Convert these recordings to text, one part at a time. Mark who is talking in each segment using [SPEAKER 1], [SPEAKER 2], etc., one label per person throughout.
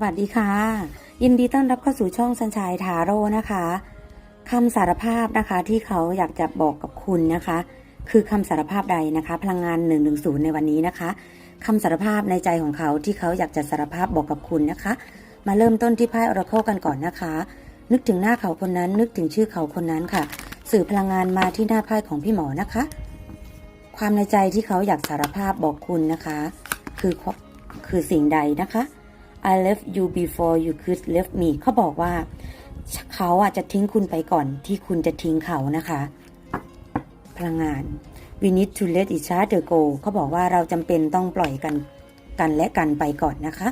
[SPEAKER 1] สวัสดีค่ะ ยินดีต้อนรับเข้าสู่ช่องสัญชัยทาโร่นะคะคำสารภาพนะคะที่เขาอยากจะบอกกับคุณนะคะ คือคำสารภาพใดนะคะ พลังงาน110ในวันนี้นะคะคำสารภาพในใจของเขาที่เขาอยากจะสารภาพบอกกับคุณนะคะ มาเริ่มต้นที่ไพ่อราเคิลกันก่อนนะคะ นึกถึงหน้าเขาคนนั้น นึกถึงชื่อเขาคนนั้นค่ะ สื่อพลังงานมาที่หน้าไพ่ของพี่หมอนะคะ ความในใจที่เขาอยากสารภาพบอกคุณนะคะ คือคือสิ่งใดนะคะ I left you before you could left me เขาบอกว่า เขาอะจะทิ้งคุณไปก่อนที่คุณจะทิ้งเขานะคะ พลังงาน we need to let each other go เขาบอกว่าเราจำเป็นต้องปล่อยกันกันและกันไปก่อนนะคะ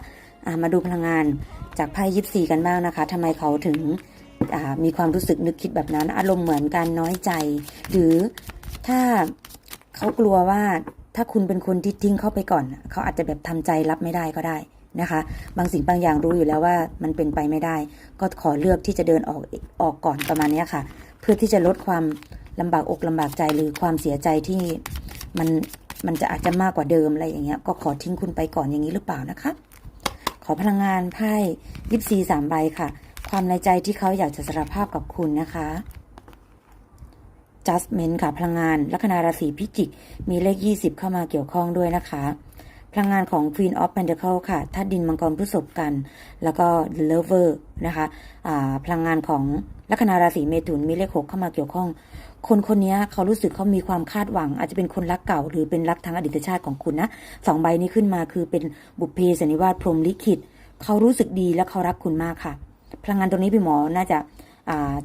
[SPEAKER 1] ะมาดูพลังงานจากไพ่ยิปซีกันบ้างนะคะทำไมเขาถึงมีความรู้สึกนึกคิดแบบนั้น อารมณ์เหมือนการน้อยใจ หรือถ้าเขากลัวว่าถ้าคุณเป็นคนที่ทิ้งเขาไปก่อน เขาอาจจะแบบทำใจรับไม่ได้ก็ได้ นะคะ บางสิ่งบางอย่างรู้อยู่แล้วว่ามันเป็นไปไม่ได้ ก็ขอเลือกที่จะเดินออกออกก่อนประมาณนี้ค่ะ เพื่อที่จะลดความลำบากอกลำบากใจหรือความเสียใจที่มันมันจะอาจจะมากกว่าเดิมอะไรอย่างเงี้ย ก็ขอทิ้งคุณไปก่อนอย่างนี้หรือเปล่านะคะ ขอพลังงานไพ่ยิบซีสามใบค่ะ ความในใจที่เขาอยากจะสารภาพกับคุณนะคะ Judgment ค่ะพลังงานลัคนาราศีพิจิก มีเลข 20 เข้ามาเกี่ยวข้องด้วยนะคะ พลังงานของ Queen of Pentacle ค่ะธาตุดินมังกรพฤษภกัน แล้วก็ Lover นะคะพลังงานของลัคนาราศีเมถุนมีเลข6เข้ามาเกี่ยวข้อง คนคนนี้เขารู้สึกเขามีความคาดหวัง อาจจะเป็นคนรักเก่า หรือเป็นรักทางอดีตชาติของคุณนะสองใบนี้ขึ้นมาคือเป็นบุพเพสันนิวาสพรมลิขิตเขารู้สึกดีและเขารักคุณมากค่ะ พลังงานตรงนี้พี่หมอน่าจะ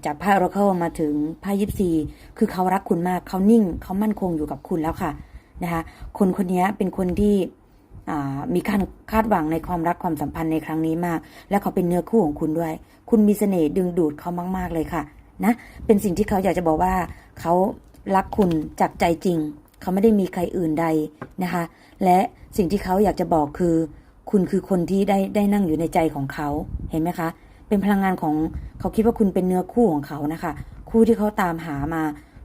[SPEAKER 1] จากไพ่อราเคิลมาถึงไพ่ยิปซีคือเขารักคุณมากเขานิ่งเขามั่นคงอยู่กับคุณแล้วค่ะนะคะคนคนนี้เป็นคนที่ มีการคาดหวังในความรักความสัมพันธ์ในครั้งนี้มาก และเขาเป็นเนื้อคู่ของคุณด้วย คุณมีเสน่ห์ดึงดูดเขามาก ๆ เลยค่ะนะเป็นสิ่งที่เขาอยากจะบอกว่า เขารักคุณจากใจจริง เขาไม่ได้มีใครอื่นใดนะคะ และสิ่งที่เขาอยากจะบอกคือ คุณคือคนที่ได้ได้นั่งอยู่ในใจของเขาเห็นไหมคะ เป็นพลังงานของเขาคิดว่าคุณเป็นเนื้อคู่ของเขานะคะ คู่ที่เขาตามหามา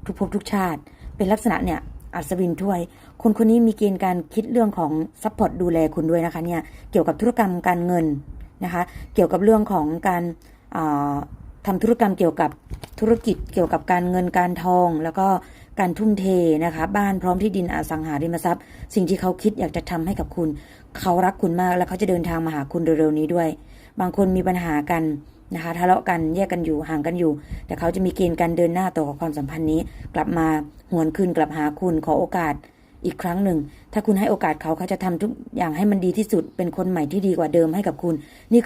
[SPEAKER 1] ทุกภพทุกชาติ เป็นลักษณะเนี่ย อัศวินถ้วย คนคนนี้มีเกณฑ์การคิดเรื่องของซัพพอร์ตดูแลคุณด้วยนะคะเนี่ยเกี่ยวกับธุรกรรมการเงินนะคะเกี่ยวกับเรื่องของการทำธุรกรรมเกี่ยวกับธุรกิจเกี่ยวกับการเงินการทอง แล้วก็การทุ่มเทนะคะ บ้านพร้อมที่ดินอสังหาริมทรัพย์ สิ่งที่เขาคิดอยากจะทำให้กับคุณ เขารักคุณมาก และเขาจะเดินทางมาหาคุณเร็วๆนี้ด้วย บางคนมีปัญหากัน นะคะทะเลาะกันแยกกันอยู่ห่างกันอยู่ แต่เขาจะมีเกณฑ์การเดินหน้าต่อความสัมพันธ์นี้ กลับมาหวนคืนกลับหาคุณขอโอกาสอีกครั้งหนึ่ง ถ้าคุณให้โอกาสเขาเขาจะทำทุกอย่างให้มันดีที่สุด เป็นคนใหม่ที่ดีกว่าเดิมให้กับคุณนี่คือ